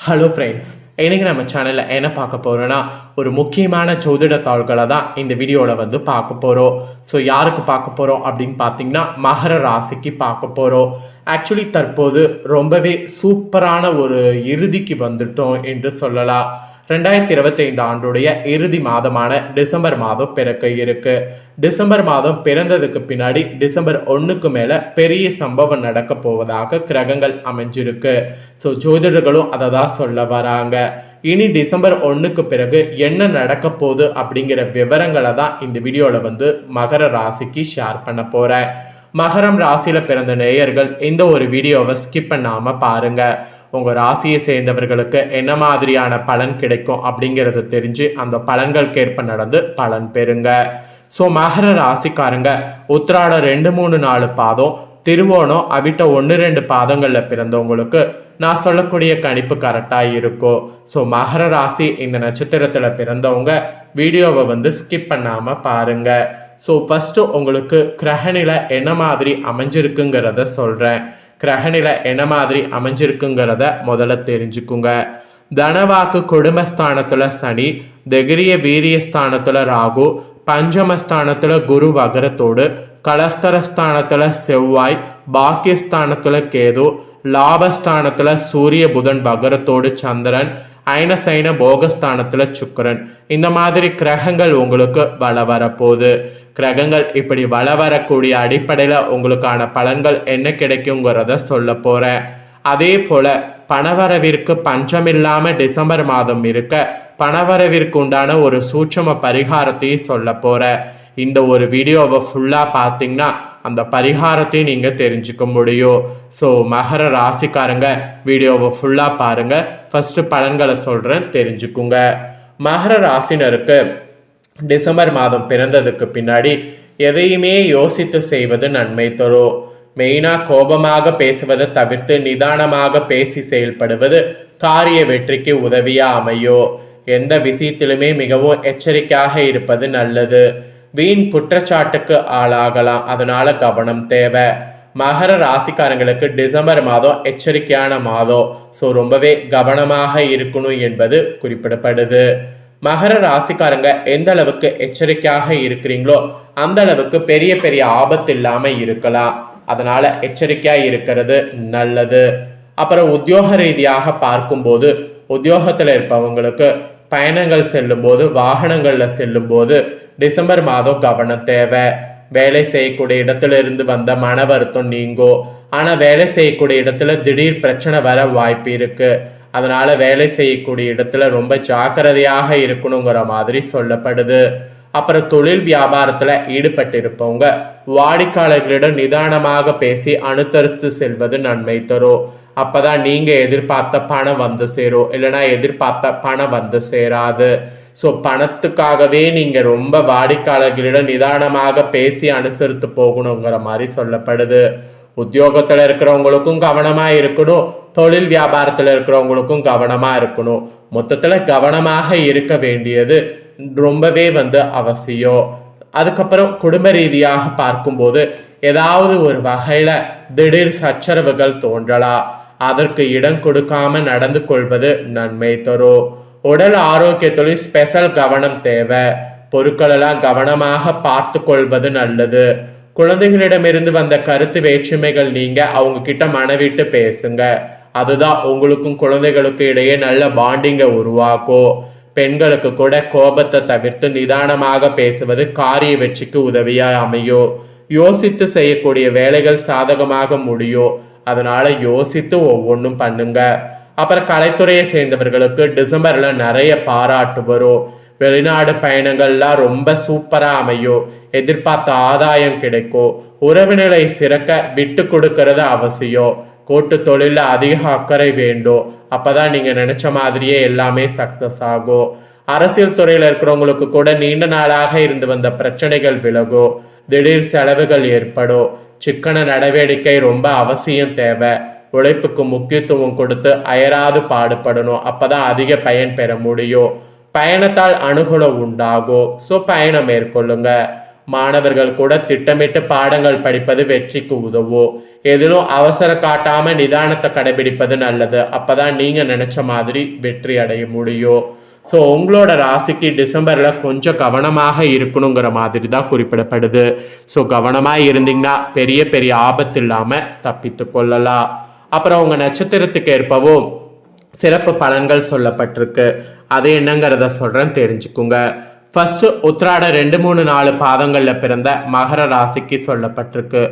Hello friends இன்றைக்கி நம்ம சேனலில் என்ன பார்க்க போகிறோன்னா ஒரு முக்கியமான ஜோதிட தாள்களை தான் இந்த வீடியோவில் வந்து பார்க்க போகிறோம் ஸோ யாருக்கு பார்க்க போகிறோம் அப்படின்னு பார்த்தீங்கன்னா மகர ராசிக்கு பார்க்க போகிறோம் ஆக்சுவலி தற்போது ரொம்பவே சூப்பரான ஒரு இறுதிக்கு வந்துட்டோம் என்று சொல்லலாம். ரெண்டாயிரத்தி இருபத்தி ஐந்து ஆண்டுடைய இறுதி மாதமான டிசம்பர் மாதம் பிறக்க இருக்கு. டிசம்பர் மாதம் பிறந்ததுக்கு பின்னாடி டிசம்பர் ஒன்றுக்கு மேலே பெரிய சம்பவம் நடக்க போவதாக கிரகங்கள் அமைஞ்சிருக்கு. ஸோ ஜோதிடர்களும் அதை தான் சொல்ல வராங்க. இனி டிசம்பர் ஒன்றுக்கு பிறகு என்ன நடக்க போகுது அப்படிங்கிற விவரங்களை தான் இந்த வீடியோவில் வந்து மகர ராசிக்கு ஷேர் பண்ண போகிறேன் மகரம் ராசியில் பிறந்த நேயர்கள் இந்த ஒரு வீடியோவை ஸ்கிப் பண்ணாமல் பாருங்கள் உங்கள் ராசியை சேர்ந்தவர்களுக்கு என்ன மாதிரியான பலன் கிடைக்கும் அப்படிங்கிறத தெரிஞ்சு அந்த பலன்களுக்கேற்ப நடந்து பலன் பெறுங்க. ஸோ மகர ராசிக்காரங்க உத்திராட ரெண்டு மூணு நாலு பாதம் திருவோணம் அவிட்ட ஒன்று ரெண்டு பாதங்களில் பிறந்தவங்களுக்கு நான் சொல்லக்கூடிய கணிப்பு கரெக்டாக இருக்கும். ஸோ மகர ராசி இந்த நட்சத்திரத்தில் பிறந்தவங்க வீடியோவை வந்து ஸ்கிப் பண்ணாமல் பாருங்கள் ஸோ ஃபஸ்ட்டு உங்களுக்கு கிரகணில என்ன மாதிரி அமைஞ்சிருக்குங்கிறத சொல்கிறேன் கிரகணில என்ன மாதிரி அமைஞ்சிருக்குங்கிறத முதல்ல தெரிஞ்சுக்குங்க. தனவாக்கு குடும்பஸ்தானத்துல சனி திகிரிய வீரியஸ்தானத்துல ராகு பஞ்சமஸ்தானத்துல குரு வகரத்தோடு கலஸ்தரஸ்தானத்துல செவ்வாய் பாக்கியஸ்தானத்துல கேது லாபஸ்தானத்துல சூரிய புதன் பகரத்தோடு சந்திரன் ஐனசைன போகஸ்தானத்துல சுக்கரன். இந்த மாதிரி கிரகங்கள் உங்களுக்கு வள வரப்போகுது. கிரகங்கள் இப்படி வள வரக்கூடிய அடிப்படையில் உங்களுக்கான பலன்கள் என்ன கிடைக்குங்கிறத சொல்ல போகிறேன் அதே போல் பணவரவிற்கு பஞ்சமில்லாமல் டிசம்பர் மாதம் இருக்க பணவரவிற்கு உண்டான ஒரு சூட்சம பரிகாரத்தையும் சொல்ல போகிறேன் இந்த ஒரு வீடியோவை ஃபுல்லாக பார்த்தீங்கன்னா அந்த பரிகாரத்தையும் நீங்கள் தெரிஞ்சுக்க முடியும். ஸோ மகர ராசிக்காரங்க வீடியோவை ஃபுல்லாக பாருங்கள் ஃபஸ்ட்டு பலன்களை சொல்கிறேன் தெரிஞ்சுக்குங்க. மகர ராசினருக்கு டிசம்பர் மாதம் பிறந்ததுக்கு பின்னாடி எதையுமே யோசித்து செய்வது நன்மை தரும் மெயினாக கோபமாக பேசுவதை தவிர்த்து நிதானமாக பேசி செயல்படுவது காரிய வெற்றிக்கு உதவியாக அமையோ. எந்த விஷயத்திலுமே மிகவும் எச்சரிக்கையாக இருப்பது நல்லது. வீண் குற்றச்சாட்டுக்கு ஆளாகலாம் அதனால கவனம் தேவை. மகர ராசிக்காரங்களுக்கு டிசம்பர் மாதம் எச்சரிக்கையான மாதம் ஸோ ரொம்பவே கவனமாக இருக்கணும் என்பது குறிப்பிடப்படுது. மகர ராசிக்காரங்க எந்த அளவுக்கு எச்சரிக்கையாக இருக்கிறீங்களோ அந்த அளவுக்கு பெரிய பெரிய ஆபத்து இல்லாம இருக்கலாம். அதனால எச்சரிக்கையா இருக்கிறது நல்லது. அப்புறம் உத்தியோக ரீதியாக பார்க்கும்போது உத்தியோகத்தில் இருப்பவங்களுக்கு பயணங்கள் செல்லும்போது வாகனங்களில் செல்லும்போது டிசம்பர் மாதம் கவனம் தேவை. வேலை செய்யக்கூடிய இடத்துல இருந்து வந்த மன வருத்தம் நீங்கும் ஆனால் வேலை செய்யக்கூடிய இடத்துல திடீர் பிரச்சனை வர வாய்ப்பு இருக்கு. அதனால வேலை செய்யக்கூடிய இடத்துல ரொம்ப ஜாக்கிரதையாக இருக்கணுங்கிற மாதிரி சொல்லப்படுது. அப்புறம் தொழில் வியாபாரத்துல ஈடுபட்டிருப்பவங்க வாடிக்கையாளர்களிடம் நிதானமாக பேசி அனுசரித்து செல்வது நன்மை தரும். அப்பதான் நீங்க எதிர்பார்த்த பணம் வந்து சேரும். இல்லைன்னா எதிர்பார்த்த பணம் வந்து சேராது. ஸோ பணத்துக்காகவே நீங்க ரொம்ப வாடிக்கையாளர்களிடம் நிதானமாக பேசி அனுசரித்து போகணுங்கிற மாதிரி சொல்லப்படுது. உத்தியோகத்துல இருக்கிறவங்களுக்கும் கவனமா இருக்கணும். தொழில் வியாபாரத்தில் இருக்கிறவங்களுக்கும் கவனமாக இருக்கணும். மொத்தத்தில் கவனமாக இருக்க வேண்டியது ரொம்பவே வந்து அவசியம். அதுக்கப்புறம் குடும்ப ரீதியாக பார்க்கும்போது ஏதாவது ஒரு வகையில் திடீர் சச்சரவுகள் தோன்றலாம். அதற்கு இடம் கொடுக்காம நடந்து கொள்வது நன்மை தரும். உடல் ஆரோக்கியத்தொழில் ஸ்பெஷல் கவனம் தேவை. பொருட்களெல்லாம் கவனமாக பார்த்து கொள்வது நல்லது. குழந்தைகளிடமிருந்து வந்த கருத்து வேற்றுமைகள் நீங்க அவங்க கிட்ட மனவிட்டு பேசுங்க. அதுதான் உங்களுக்கும் குழந்தைகளுக்கு இடையே நல்ல பாண்டிங்கை உருவாக்கும் பெண்களுக்கு கூட கோபத்தை தவிர்த்து நிதானமாக பேசுவது காரிய வெற்றிக்கு உதவியாக அமையும் யோசித்து செய்யக்கூடிய வேலைகள் சாதகமாக முடியும் அதனால யோசித்து ஒவ்வொன்றும் பண்ணுங்க. அப்புறம் கலைத்துறையை சேர்ந்தவர்களுக்கு டிசம்பர்ல நிறைய பாராட்டு வரும். வெளிநாடு பயணங்கள்லாம் ரொம்ப சூப்பரா அமையும் எதிர்பார்த்த ஆதாயம் கிடைக்கும் உறவுநிலை சிறக்க விட்டு கொடுக்கறது அவசியம். கூட்டு தொழில அதிக அக்கறை வேண்டும் அப்பதான் நீங்க நினைச்ச மாதிரியே எல்லாமே சக்சஸ் ஆகும் அரசியல் துறையில இருக்கிறவங்களுக்கு கூட நீண்ட நாளாக இருந்து வந்த பிரச்சனைகள் விலகும் திடீர் செலவுகள் ஏற்படும் சிக்கன நடவடிக்கை ரொம்ப அவசியம் தேவை. உழைப்புக்கு முக்கியத்துவம் கொடுத்து அயராது பாடுபடணும். அப்பதான் அதிக பயன் பெற முடியும். பயணத்தால் அனுகூலம் உண்டாகும் ஸோ பயணம் மேற்கொள்ளுங்க. மாணவர்கள் கூட திட்டமிட்டு பாடங்கள் படிப்பது வெற்றிக்கு உதவும் எதிலும் அவசர காட்டாம நிதானத்தை கடைபிடிப்பது நல்லது. அப்பதான் நீங்க நினைச்ச மாதிரி வெற்றி அடைய முடியும் ஸோ உங்களோட ராசிக்கு டிசம்பரில் கொஞ்சம் கவனமாக இருக்கணுங்கிற மாதிரி தான் குறிப்பிடப்படுது. ஸோ கவனமாக இருந்தீங்கன்னா பெரிய பெரிய ஆபத்து இல்லாமல் தப்பித்து கொள்ளலாம். அப்புறம் உங்கள் நட்சத்திரத்துக்கு ஏற்பவும் சிறப்பு பலன்கள் சொல்லப்பட்டிருக்கு. அது என்னங்கிறத சொல்கிறேன் தெரிஞ்சுக்குங்க. ஃபர்ஸ்ட் உத்ராட ரெண்டு மூணு நாலு பாதங்களில் பிறந்த மகர ராசிக்கு சொல்லப்பட்டிருக்கு.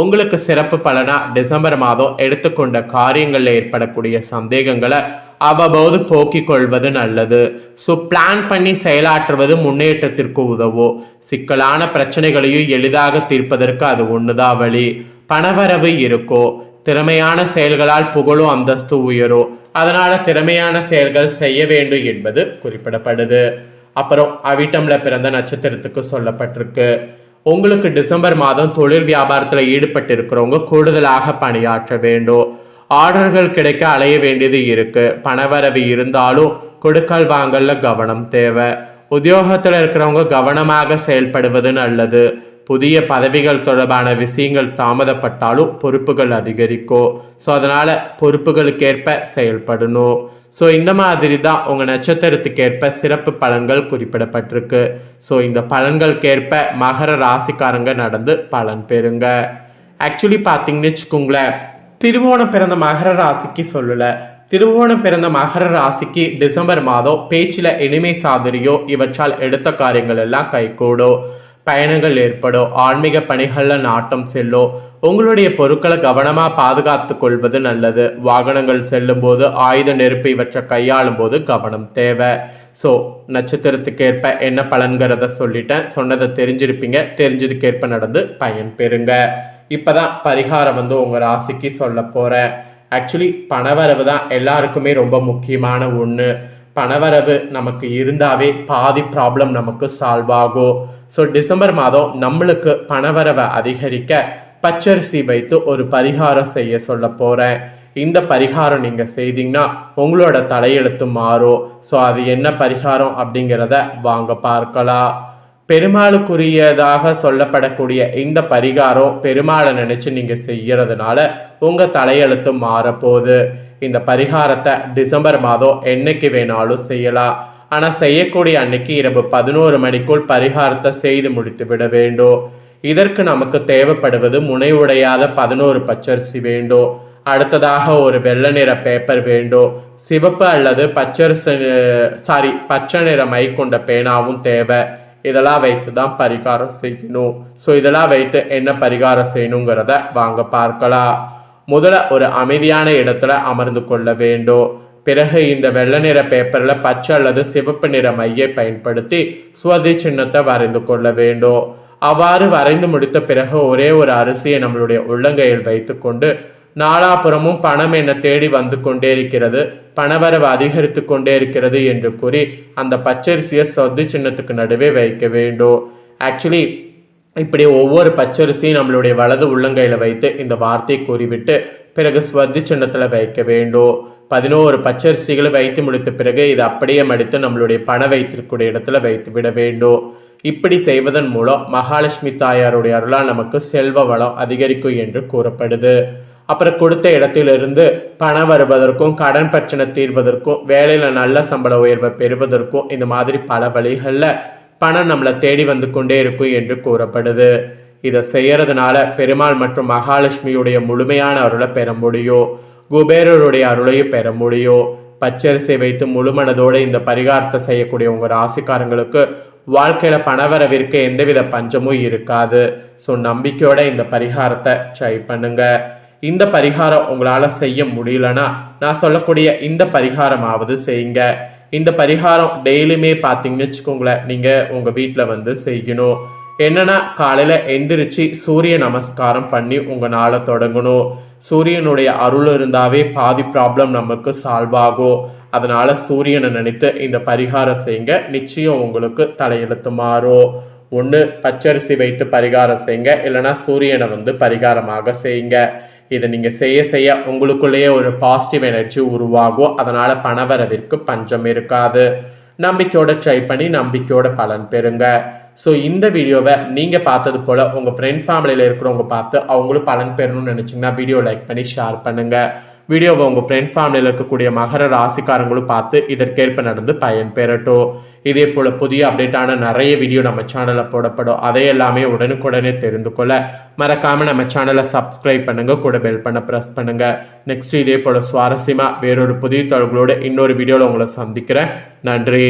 உங்களுக்கு சிறப்பு பலனா டிசம்பர் மாதம் எடுத்துக்கொண்ட காரியங்களில் ஏற்படக்கூடிய சந்தேகங்களை அவ்வப்போது போக்கிக் கொள்வது நல்லது. ஸோ பிளான் பண்ணி செயலாற்றுவது முன்னேற்றத்திற்கு உதவும். சிக்கலான பிரச்சனைகளையும் எளிதாக தீர்ப்பதற்கு அது ஒன்றுதான் வழி. பணவரவு இருக்கோ திறமையான செயல்களால் புகழும் அந்தஸ்து உயரும். அதனால் திறமையான செயல்கள் செய்ய வேண்டும் என்பது குறிப்பிடப்படுது. அப்புறம் அவிட்டம்ல பிறந்த நட்சத்திரத்துக்கு சொல்லப்பட்டிருக்கு. உங்களுக்கு டிசம்பர் மாதம் தொழில் வியாபாரத்தில் ஈடுபட்டு இருக்கிறவங்க கூடுதலாக பணியாற்ற வேண்டும். ஆர்டர்கள் கிடைக்க அலைய வேண்டியது இருக்கு. பணவரவு இருந்தாலும் கொடுக்கல் வாங்கல்ல கவனம் தேவை. உத்தியோகத்தில் இருக்கிறவங்க கவனமாக செயல்படுவது நல்லது. புதிய பதவிகள் தொடர்பான விஷயங்கள் தாமதப்பட்டாலும் பொறுப்புகள் அதிகரிக்கும். ஸோ அதனால் பொறுப்புகளுக்கேற்ப செயல்படணும். ஸோ இந்த மாதிரி தான் உங்கள் நட்சத்திரத்துக்கேற்ப சிறப்பு பலன்கள் குறிப்பிடப்பட்டிருக்கு. ஸோ இந்த பலன்களுக்கேற்ப மகர ராசிக்காரங்க நடந்து பலன் பெறுங்க. ஆக்சுவலி பார்த்தீங்கன்னு வச்சுக்கோங்களேன் திருவோணம் பிறந்த மகர ராசிக்கு சொல்லலை. திருவோணம் பிறந்த மகர ராசிக்கு டிசம்பர் மாதம் பேச்சில் இனிமை சாதனையோ இவற்றால் எடுத்த காரியங்கள் எல்லாம் கைகூடும். பயணங்கள் ஏற்படும். ஆன்மீக பணிகளில் நாட்டம் செல்லும். உங்களுடைய பொருட்களை கவனமாக பாதுகாத்து கொள்வது நல்லது. வாகனங்கள் செல்லும் போது ஆயுத நெருப்பு இவற்றை கையாளும் போது கவனம் தேவை. ஸோ நட்சத்திரத்துக்கேற்ப என்ன பலன்கிறத சொல்லிட்டேன். சொன்னதை தெரிஞ்சிருப்பீங்க. தெரிஞ்சதுக்கேற்ப நடந்து பயன் பெறுங்க. இப்போதான் பரிகாரம் வந்து உங்கள் ராசிக்கு சொல்ல போகிறேன் ஆக்சுவலி பணவரவு தான் எல்லாருக்குமே ரொம்ப முக்கியமான ஒன்று பணவரவு நமக்கு இருந்தாவே பாதி ப்ராப்ளம் நமக்கு சால்வ் ஆகும் ஸோ டிசம்பர் மாதம் நம்மளுக்கு பணவரவை அதிகரிக்க பச்சரிசி வைத்து ஒரு பரிகாரம் செய்ய சொல்ல போகிறேன் இந்த பரிகாரம் நீங்கள் செய்தீங்கன்னா உங்களோட தலையெழுத்து மாறும். ஸோ அது என்ன பரிகாரம் அப்படிங்கிறத வாங்க பார்க்கலாம். பெருமாளுக்குரியதாக சொல்லப்படக்கூடிய இந்த பரிகாரம் பெருமாளை நினச்சி நீங்கள் செய்யறதுனால உங்கள் தலையெழுத்து மாறப்போகுது. இந்த பரிகாரத்தை டிசம்பர் மாதம் என்னைக்கு வேணாலும் செய்யலாம். ஆனால் செய்யக்கூடிய அன்னைக்கு இரவு பதினோரு மணிக்குள் பரிகாரத்தை செய்து முடித்து விட வேண்டும். இதற்கு நமக்கு தேவைப்படுவது முனைவுடையாத பதினோரு பச்சரிசி வேண்டும். அடுத்ததாக ஒரு வெள்ளை நிற பேப்பர் வேண்டும். சிவப்பு அல்லது பச்சரிசி சாரி பச்சை நிற மை கொண்ட பேனாவும் தேவை. இதெல்லாம் வைத்து தான் பரிகாரம் செய்யணும். ஸோ இதெல்லாம் வைத்து என்ன பரிகாரம் செய்யணுங்கிறத வாங்க பார்க்கலாம். முதல்ல ஒரு அமைதியான இடத்துல அமர்ந்து கொள்ள வேண்டும். பிறகு இந்த வெள்ளை நிற பேப்பரில் பச்சை அல்லது சிவப்பு நிற மையை பயன்படுத்தி சுவதி சின்னத்தை வரைந்து கொள்ள வேண்டும். அவ்வாறு வரைந்து முடித்த பிறகு ஒரே ஒரு அரிசியை நம்மளுடைய உள்ளங்கையில் வைத்துக்கொண்டு நாலாபுறமும் பணம் என்ன தேடி வந்து கொண்டே இருக்கிறது பணவரவு அதிகரித்து கொண்டே இருக்கிறது என்று கூறி அந்த பச்சரிசியை சொத்து சின்னத்துக்கு நடுவே வைக்க வேண்டும். ஆக்சுவலி இப்படி ஒவ்வொரு பச்சரிசியும் நம்மளுடைய வலது உள்ளங்கையில் வைத்து இந்த வார்த்தையை கூறிவிட்டு பிறகு ஸ்வதி சின்னத்தில் வைக்க வேண்டும். பதினோரு பச்சரிசிகளை வைத்து முடித்த பிறகு இதை அப்படியே மடித்து நம்மளுடைய பண வைத்திருக்கூடிய இடத்துல வைத்து விட வேண்டும். இப்படி செய்வதன் மூலம் மகாலட்சுமி தாயாருடைய அருளால் நமக்கு செல்வ வளம் அதிகரிக்கும் என்று கூறப்படுது. அப்புறம் கொடுத்த இடத்திலிருந்து பணம் வருவதற்கும் கடன் பிரச்சனை தீர்வதற்கும் வேலையில் நல்ல சம்பள உயர்வை பெறுவதற்கும் இந்த மாதிரி பல வழிகளில் பணம் நம்மளை தேடி வந்து கொண்டே இருக்கும் என்று கூறப்படுது. இதை செய்யறதுனால பெருமாள் மற்றும் மகாலட்சுமியுடைய முழுமையான அருளை பெற முடியும் குபேரருடைய அருளையும் பெற முடியும் பச்சரிசை வைத்து முழுமனதோடு இந்த பரிகாரத்தை செய்யக்கூடிய உங்கள் ராசிக்காரங்களுக்கு வாழ்க்கையில் பணவரவிற்கு எந்தவித பஞ்சமும் இருக்காது. ஸோ நம்பிக்கையோட இந்த பரிகாரத்தை ட்ரை பண்ணுங்க. இந்த பரிகாரம் உங்களால் செய்ய முடியலன்னா நான் சொல்லக்கூடிய இந்த பரிகாரமாவது செய்யுங்க. இந்த பரிகாரம் டெய்லியுமே பார்த்தீங்கன்னு வச்சுக்கோங்களேன். நீங்கள் உங்கள் வீட்டில் வந்து செய்யணும். என்னென்னா காலையில் எந்திரிச்சு சூரிய நமஸ்காரம் பண்ணி உங்கள் நாளை தொடங்கணும். சூரியனுடைய அருள் இருந்தாவே பாதி ப்ராப்ளம் நமக்கு சால்வ் ஆகும். அதனால் சூரியனை நினைத்து இந்த பரிகாரம் செய்யுங்க. நிச்சயம் உங்களுக்கு தலையெழுத்து மாறும். ஒன்று பச்சரிசி வைத்து பரிகாரம் செய்யுங்க. இல்லைன்னா சூரியனை வந்து பரிகாரமாக செய்யுங்க. இதை நீங்கள் செய்ய செய்ய உங்களுக்குள்ளேயே ஒரு பாசிட்டிவ் எனர்ஜி உருவாகும். அதனால் பணவரவிற்கு பஞ்சம் இருக்காது. நம்பிக்கையோட ட்ரை பண்ணி நம்பிக்கையோட பலன் பெறுங்க. ஸோ இந்த வீடியோவை நீங்கள் பார்த்தது போல் உங்கள் ஃப்ரெண்ட்ஸ் ஃபேமிலியில் இருக்கிறவங்க பார்த்து அவங்களும் பலன் பெறணும்னு நினச்சிங்கன்னா வீடியோ லைக் பண்ணி ஷேர் பண்ணுங்கள் வீடியோவை உங்கள் ஃப்ரெண்ட்ஸ் ஃபேமிலியில் இருக்கக்கூடிய மகர ராசிக்காரங்களும் பார்த்து இதற்கேற்ப நடந்து பயன் பெறட்டும். இதே போல் புதிய அப்டேட்டான நிறைய வீடியோ நம்ம சேனலில் போடப்படும். அதை எல்லாமே உடனுக்குடனே தெரிந்து கொள்ள மறக்காமல் நம்ம சேனலை சப்ஸ்கிரைப் பண்ணுங்கள் கூட பெல் பண்ண ப்ரெஸ் பண்ணுங்கள் நெக்ஸ்ட் இதே போல் சுவாரஸ்யமாக வேறொரு புதிய தொடர்களோடு இன்னொரு வீடியோவில் உங்களை சந்திக்கிறேன். நன்றி.